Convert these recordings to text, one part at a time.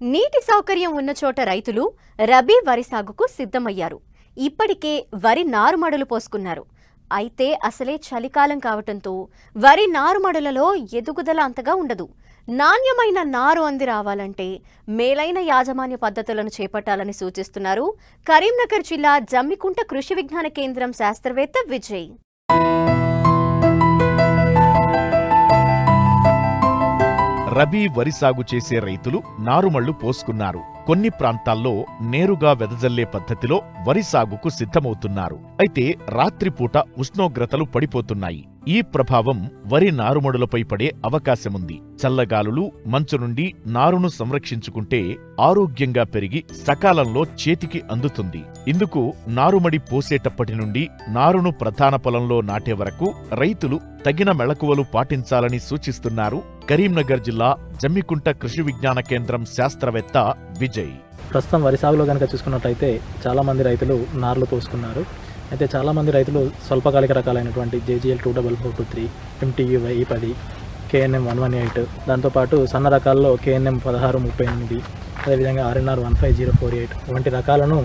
నీటి సౌకర్యం ఉన్న చోట రైతులు రబీ వరి సాగుకు సిద్ధమయ్యారు. ఇప్పటికే వరి నారుమడులు పోసుకున్నారు. అయితే అసలే చలికాలం కావటంతో వరి నారుమడులలో ఎదుగుదల అంతగా ఉండదు. నాణ్యమైన నారు అంది రావాలంటే మేలైన యాజమాన్య పద్ధతులను చేపట్టాలని సూచిస్తున్నారు కరీంనగర్ జిల్లా జమ్మికుంట కృషి విజ్ఞాన కేంద్రం శాస్త్రవేత్త విజయ్. రబీ వరి సాగు చేసే రైతులు నారుమళ్ళు పోసుకున్నారు. కొన్ని ప్రాంతాల్లో నేరుగా వెదజల్లే పద్ధతిలో వరి సాగుకు సిద్ధమవుతున్నారు. అయితే రాత్రిపూట ఉష్ణోగ్రతలు పడిపోతున్నాయి. ఈ ప్రభావం వరి నారుమడులపై పడే అవకాశముంది. చల్లగాలులు మంచు నుండి నారును సంరక్షించుకుంటే ఆరోగ్యంగా పెరిగి సకాలంలో చేతికి అందుతుంది. ఇందుకు నారుమడి పోసేటప్పటి నుండి నారును ప్రధాన పొలంలో నాటే వరకు రైతులు తగిన మెళకువలు పాటించాలని సూచిస్తున్నారు కరీంనగర్ జిల్లా జమ్మికుంట కృషి విజ్ఞాన కేంద్రం శాస్త్రవేత్త విజయ్. ప్రస్తుతం వరి సాగులో కనుక చూసుకున్నట్లయితే చాలామంది రైతులు నార్లు పోసుకున్నారు. అయితే చాలామంది రైతులు స్వల్పకాలిక రకాలైనటువంటి JGL two double four two three MTU Y పది కేఎన్ఎం వన్ వన్ ఎయిట్ దాంతోపాటు సన్న రకాల్లో కేఎన్ఎం పదహారు ముప్పై ఎనిమిది అదేవిధంగా RNR one five zero four eight వంటి రకాలను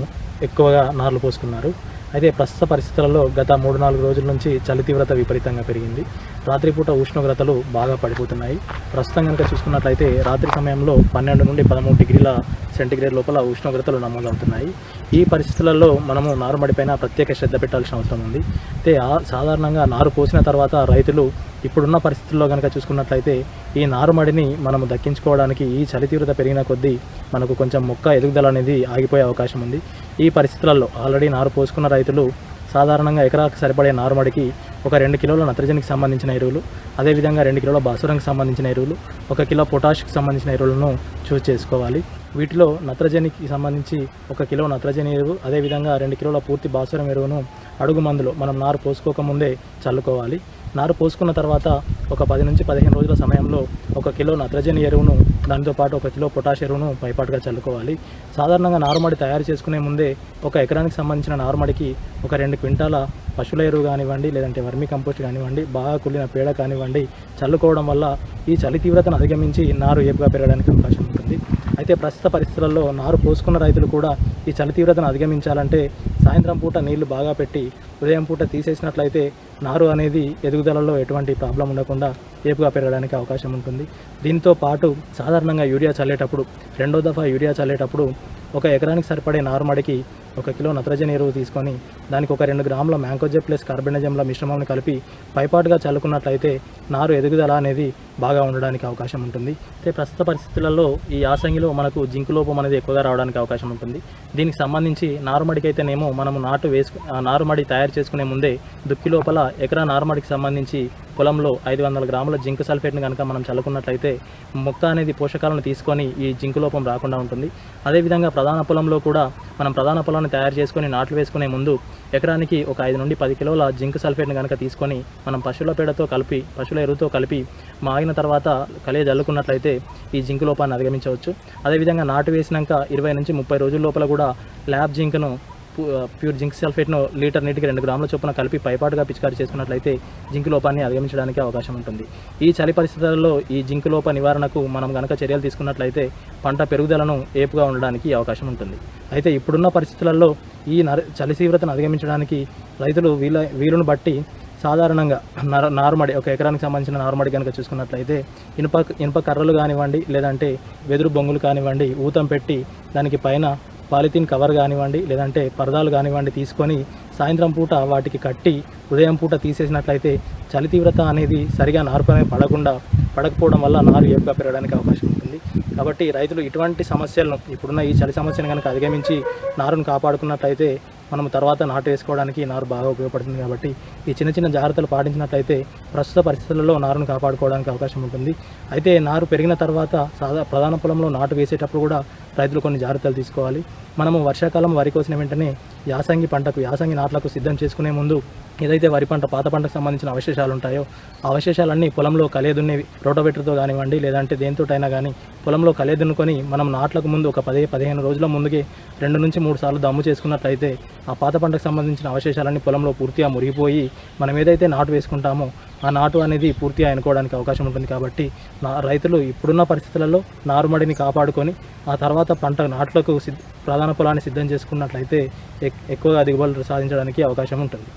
ఎక్కువగా నార్లు పోసుకున్నారు. అయితే ప్రస్తుత పరిస్థితులలో గత మూడు నాలుగు రోజుల నుంచి చలి తీవ్రత విపరీతంగా పెరిగింది. రాత్రిపూట ఉష్ణోగ్రతలు బాగా పడిపోతున్నాయి. ప్రస్తుతం కనుక చూసుకున్నట్లయితే రాత్రి సమయంలో పన్నెండు నుండి పదమూడు డిగ్రీల సెంటీగ్రేడ్ లోపల ఉష్ణోగ్రతలు నమోదవుతున్నాయి. ఈ పరిస్థితులలో మనము నారుమడిపైన ప్రత్యేక శ్రద్ధ పెట్టాల్సిన అవసరం ఉంది. అయితే సాధారణంగా నారు పోసిన తర్వాత రైతులు ఇప్పుడున్న పరిస్థితుల్లో కనుక చూసుకున్నట్లయితే ఈ నారుమడిని మనము దక్కించుకోవడానికి ఈ చలి తీవ్రత పెరిగిన కొద్దీ మనకు కొంచెం మొక్క ఎదుగుదల అనేది ఆగిపోయే అవకాశం ఉంది. ఈ పరిస్థితులలో ఆల్రెడీ నారు పోసుకున్న రైతులు సాధారణంగా ఎకరాకు సరిపడే నారుమడికి ఒక రెండు కిలోల నత్రజనికి సంబంధించిన ఎరువులు అదేవిధంగా రెండు కిలోల బాసురంకి సంబంధించిన ఎరువులు ఒక కిలో పొటాష్కి సంబంధించిన ఎరువులను చూస్ చేసుకోవాలి. వీటిలో నత్రజనికి సంబంధించి ఒక కిలో నత్రజని ఎరువు అదేవిధంగా రెండు కిలోల పూర్తి భాస్వరం ఎరువును అడుగు మందులో మనం నారు పోసుకోకముందే చల్లుకోవాలి. నారు పోసుకున్న తర్వాత ఒక పది నుంచి పదిహేను రోజుల సమయంలో ఒక కిలో నత్రజని ఎరువును దానితో పాటు ఒక కిలో పొటాష్ ఎరువును పైపాటుగా చల్లుకోవాలి. సాధారణంగా నారుమడి తయారు చేసుకునే ముందే ఒక ఎకరానికి సంబంధించిన నారుమడికి ఒక రెండు క్వింటాల పశువుల ఎరువు కానివ్వండి లేదంటే వర్మీ కంపోస్ట్ కానివ్వండి బాగా కుళ్ళిన పేడ కానివ్వండి చల్లుకోవడం వల్ల ఈ చలి తీవ్రతను అధిగమించి నారు ఏపుగా పెరగడానికి అవకాశం ఉంటుంది. అయితే ప్రస్తుత పరిస్థితులలో నారు పోసుకున్న రైతులు కూడా ఈ చలి తీవ్రతను అధిగమించాలంటే సాయంత్రం పూట నీళ్ళు బాగా పెట్టి ఉదయం పూట తీసేసినట్లయితే నారు అనేది ఎదుగుదలలో ఎటువంటి ప్రాబ్లం ఉండకుండా ఏపుగా పెరగడానికి అవకాశం ఉంటుంది. దీంతో పాటు సాధారణంగా యూరియా చల్లేటప్పుడు రెండో దఫా యూరియా చల్లేటప్పుడు ఒక ఎకరానికి సరిపడే నారుమడికి ఒక కిలో నత్రజని ఎరువు తీసుకొని దానికి ఒక రెండు గ్రాముల మ్యాంకోజె ప్లస్ కార్బెనజంల మిశ్రమాన్ని కలిపి పైపాటుగా చల్లుకున్నట్లయితే నారు ఎదుగుదల అనేది బాగా ఉండడానికి అవకాశం ఉంటుంది. అయితే ప్రస్తుత పరిస్థితులలో ఈ యాసంగిలో మనకు జింకు లోపం అనేది ఎక్కువగా రావడానికి అవకాశం ఉంటుంది. దీనికి సంబంధించి నారుమడికి అయితేనేమో మనము నాటు వేసుకు ఆ నారుమడి తయారు చేసుకునే ముందే దుక్కి లోపల ఎకరా నారుమడికి సంబంధించి పొలంలో ఐదు వందల గ్రాముల జింక్ సల్ఫేట్ని కనుక మనం చల్లుకున్నట్లయితే మొక్క అనేది పోషకాలను తీసుకొని ఈ జింకు లోపం రాకుండా ఉంటుంది. అదేవిధంగా ప్రధాన పొలంలో కూడా మనం ప్రధాన పొలాన్ని తయారు చేసుకొని నాట్లు వేసుకునే ముందు ఎకరానికి ఒక ఐదు నుండి పది కిలోల జింక్ సల్ఫేట్ని కనుక తీసుకొని మనం పశువుల పేడతో కలిపి పశువుల ఎరువుతో కలిపి మాగిన తర్వాత కలియ జల్లుకున్నట్లయితే ఈ జింక్ లోపాన్ని అధిగమించవచ్చు. అదేవిధంగా నాటు వేసినాక ఇరవై నుంచి ముప్పై రోజుల లోపల కూడా ల్యాబ్ జింక్ను ప్యూర్ జింక్ సల్ఫేట్ను లీటర్ నీటికి రెండు గ్రాముల చొప్పున కలిపి పైపాటుగా పిచికారి చేసుకున్నట్లయితే జింక్ లోపాన్ని అధిగమించడానికి అవకాశం ఉంటుంది. ఈ చలి పరిస్థితులలో ఈ జింక్ లోప నివారణకు మనం గనక చర్యలు తీసుకున్నట్లయితే పంట పెరుగుదలను ఏపుగా ఉండడానికి అవకాశం ఉంటుంది. అయితే ఇప్పుడున్న పరిస్థితులలో ఈ నర చలి తీవ్రతను అధిగమించడానికి రైతులు వీళ్ళ వీలును బట్టి సాధారణంగా నర నారుమడి ఒక ఎకరానికి సంబంధించిన నారుమడి కనుక చూసుకున్నట్లయితే ఇనుప ఇనుప కర్రలు కానివ్వండి లేదంటే వెదురు బొంగులు కానివ్వండి ఊతం పెట్టి దానికి పైన పాలిథీన్ కవర్ కానివ్వండి లేదంటే పరదాలు కానివ్వండి తీసుకొని సాయంత్రం పూట వాటికి కట్టి ఉదయం పూట తీసేసినట్లయితే చలి తీవ్రత అనేది సరిగా నారుపై పడకుండా పడకపోవడం వల్ల నారు ఏపుగా పెరగడానికి అవకాశం ఉంటుంది. కాబట్టి రైతులు ఇటువంటి సమస్యలను ఇప్పుడున్న ఈ చలి సమస్యను కనుక అధిగమించి నారును కాపాడుకున్నట్లయితే మనం తర్వాత నాటు వేసుకోవడానికి నారు బాగా ఉపయోగపడుతుంది కాబట్టి ఈ చిన్న చిన్న జాగ్రత్తలు పాటించినట్లయితే ప్రస్తుత పరిస్థితులలో నారును కాపాడుకోవడానికి అవకాశం ఉంటుంది. అయితే నారు పెరిగిన తర్వాత సాదా ప్రధాన పొలంలో నాటు వేసేటప్పుడు కూడా రైతులు కొన్ని జాగ్రత్తలు తీసుకోవాలి. మనము వర్షాకాలం వరి కోసిన వెంటనే యాసంగి పంటకు యాసంగి నాట్లకు సిద్ధం చేసుకునే ముందు ఏదైతే వరి పంట పాత పంటకు సంబంధించిన అవశేషాలు ఉంటాయో ఆ అవశేషాలన్నీ పొలంలో కలియదున్నేవి రోటోవేటర్తో కానివ్వండి లేదంటే దేనితోటైనా కానీ పొలంలో కలియదున్నుకొని మనం నాట్లకు ముందు ఒక పదే పదిహేను రోజుల ముందుకే రెండు నుంచి మూడు సార్లు దమ్ము చేసుకున్నట్లయితే ఆ పాత పంటకు సంబంధించిన అవశేషాలన్నీ పొలంలో పూర్తిగా మురిగిపోయి మనం ఏదైతే నాటు వేసుకుంటామో ఆ నాటు అనేది పూర్తిగా ఎన్నుకోవడానికి అవకాశం ఉంటుంది కాబట్టి నా రైతులు ఇప్పుడున్న పరిస్థితులలో నారుమడిని కాపాడుకొని ఆ తర్వాత పంట నాట్లకు సిద్ధ ప్రధాన పొలాన్ని సిద్ధం చేసుకున్నట్లయితే ఎక్- ఎక్కువగా దిగుబడులు సాధించడానికి అవకాశం ఉంటుంది.